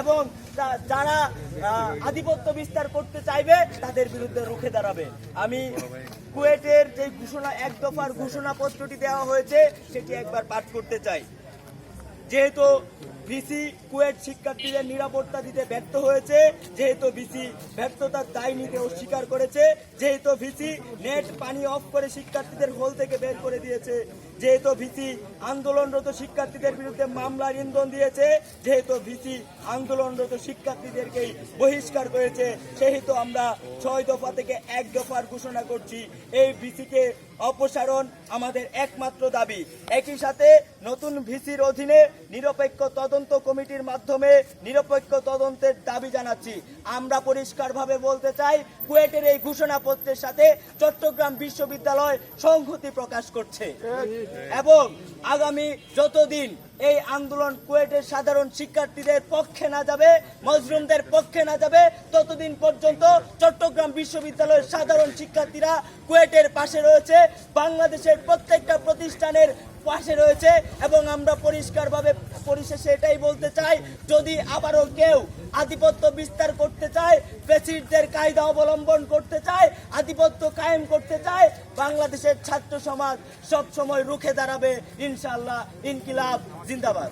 এবং যারা আধিপত্য বিস্তার করতে চাইবে, তাদের বিরুদ্ধে রুখে দাঁড়াবে। আমি কুয়েটের যে ঘোষণা, এক দফার ঘোষণাপত্রটি দেওয়া হয়েছে, সেটি একবার পাঠ করতে চাই। যেহেতু বিসি কুয়েট শিক্ষার্থীদের নিরাপত্তা দিতে ব্যর্থ হয়েছে। যেহেতু বিসি ব্যর্থতার দায় নিতে অস্বীকার করেছে, যেহেতু ভিসি নেট পানি অফ করে শিক্ষার্থীদের হোল থেকে বের করে দিয়েছে, যেহেতু ভিসি আন্দোলনরত শিক্ষার্থীদের বিরুদ্ধে মামলার ইন্ধন দিয়েছে, যেহেতু ভিসি আন্দোলনরত শিক্ষার্থীদেরকেই বহিষ্কার করেছে, সেহেতু আমরা ছয় দফা থেকে এক দফার ঘোষণা করছি। এই ভিসিকে অপসারণ আমাদের একমাত্র দাবি। একই সাথে নতুন ভিসির অধীনে নিরপেক্ষ তদন্ত কমিটির মাধ্যমে নিরপেক্ষ তদন্তের দাবি জানাচ্ছি। আমরা পরিষ্কারভাবে বলতে চাই, কুয়েটের এই ঘোষণাপত্রের সাথে চট্টগ্রাম বিশ্ববিদ্যালয় সংহতি প্রকাশ করছে। এবং আগামী যতদিন এই আন্দোলন কুয়েটের সাধারণ শিক্ষার্থীদের পক্ষে না যাবে মজরুমদের পক্ষে না যাবে, ততদিন পর্যন্ত চট্টগ্রাম বিশ্ববিদ্যালয়ের সাধারণ শিক্ষার্থীরা কুয়েটের পাশে রয়েছে, বাংলাদেশের প্রত্যেকটা প্রতিষ্ঠানের পাশে রয়েছে, এবং আমরা পরিষ্কারভাবে পরিশেষে এটাই বলতে চাই, যদি আবারও কেউ আধিপত্য বিস্তার করতে চায় প্রেসিডেন্টের কায়দা অবলম্বন করতে চায়, আধিপত্য কায়েম করতে চায়, বাংলাদেশের ছাত্র সমাজ সবসময় রুখে দাঁড়াবে ইনশাল্লাহ ইনকিলাব, জিন্দাবাদ।